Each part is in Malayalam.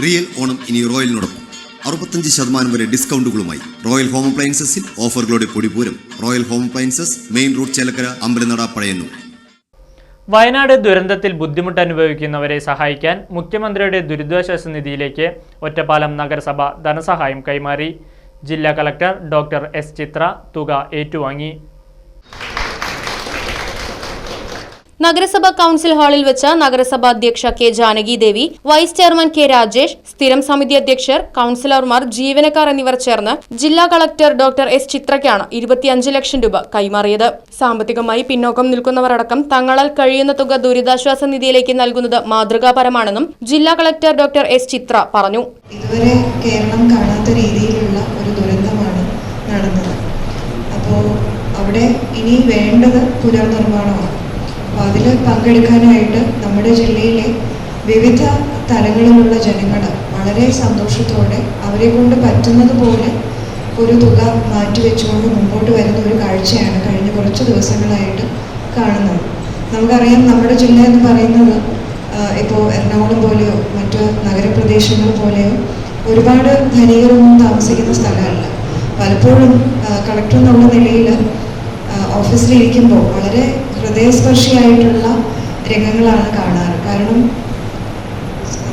റിയൽ ഓണം ഇനി റോയലിനോടൊപ്പം. അറുപത്തഞ്ച് ശതമാനം വരെ ഡിസ്കൗണ്ടുകളുമായി റോയൽ ഹോം അപ്ലയൻസസിൽ ഓഫറുകളുടെ പൊടിപൂരം royal home appliances main road Chelakkara അമ്പലനട പഴയന്നൂർ. വയനാട് ദുരന്തത്തിൽ ബുദ്ധിമുട്ട് അനുഭവിക്കുന്നവരെ സഹായിക്കാൻ മുഖ്യമന്ത്രിയുടെ ദുരിതാശ്വാസ നിധിയിലേക്ക് ഒറ്റപ്പാലം നഗരസഭ ധനസഹായം കൈമാറി. ജില്ലാ കളക്ടർ ഡോക്ടർ എസ് ചിത്ര തുക ഏറ്റുവാങ്ങി. നഗരസഭ കൌൺസിൽ ഹാളിൽ വെച്ച് നഗരസഭാ അധ്യക്ഷ K Janaki Devi vice chairman K Rajesh സ്ഥിരം സമിതി അധ്യക്ഷർ കൌൺസിലർമാർ ജീവനക്കാർ എന്നിവർ ചേർന്ന് ജില്ലാ കളക്ടർ ഡോക്ടർ എസ്. ചിത്രയ്ക്കാണ് ഇരുപത്തിയഞ്ച് ലക്ഷം രൂപ കൈമാറിയത്. സാമ്പത്തികമായി പിന്നോക്കം നിൽക്കുന്നവരടക്കം തങ്ങളാൽ കഴിയുന്ന തുക ദുരിതാശ്വാസ നിധിയിലേക്ക് നൽകുന്നത് മാതൃകാപരമാണെന്നും ജില്ലാ കളക്ടർ ഡോക്ടർ എസ്. ചിത്ര പറഞ്ഞു. ഇതുവരെ കേരളം കാണാത്ത രീതിയിലുള്ള ഒരു ദുരന്തമാണ് നടന്നത്. അപ്പോൾ അവിടെ ഇനി വേണ്ടത് പുനർനിർമ്മാണമാണ്. അപ്പോൾ അതിൽ പങ്കെടുക്കാനായിട്ട് നമ്മുടെ ജില്ലയിലെ വിവിധ തലങ്ങളിലുള്ള ജനങ്ങൾ വളരെ സന്തോഷത്തോടെ അവരെ കൊണ്ട് പറ്റുന്നത് പോലെ ഒരു തുക മാറ്റിവെച്ചുകൊണ്ട് മുമ്പോട്ട് വരുന്ന ഒരു കാഴ്ചയാണ് കഴിഞ്ഞ കുറച്ച് ദിവസങ്ങളായിട്ട് കാണുന്നത്. നമുക്കറിയാം നമ്മുടെ ജില്ല എന്ന് പറയുന്നത് ഇപ്പോൾ എറണാകുളം പോലെയോ മറ്റ് നഗരപ്രദേശങ്ങൾ പോലെയോ ഒരുപാട് ധനികരൊന്നും താമസിക്കുന്ന സ്ഥലമല്ല. പലപ്പോഴും കളക്ടർ എന്നുള്ള നിലയിൽ ഓഫീസിലിരിക്കുമ്പോൾ വളരെ ഹൃദയസ്പർശിയായിട്ടുള്ള രംഗങ്ങളാണ് കാണാറ്. കാരണം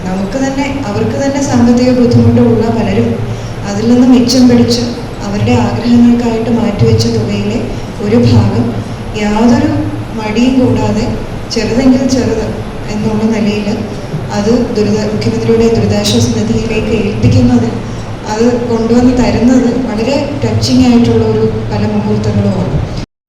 നമുക്ക് തന്നെ അവർക്ക് തന്നെ സാമ്പത്തിക ബുദ്ധിമുട്ടുള്ള പലരും അതിൽ നിന്ന് മിച്ചം പിടിച്ച് അവരുടെ ആഗ്രഹങ്ങൾക്കായിട്ട് മാറ്റിവെച്ച തുകയിലെ ഒരു ഭാഗം യാതൊരു മടിയും കൂടാതെ ചെറുതെങ്കിൽ ചെറുത് എന്നുള്ള നിലയിൽ അത് ദുരിത മുഖ്യമന്ത്രിയുടെ ദുരിതാശ്വാസ നിധിയിലേക്ക് ഏൽപ്പിക്കുന്നത് അത് കൊണ്ടുവന്ന് തരുന്നത് വളരെ ടച്ചിങ് ആയിട്ടുള്ള ഒരു പല മുഹൂർത്തങ്ങളുമാണ്.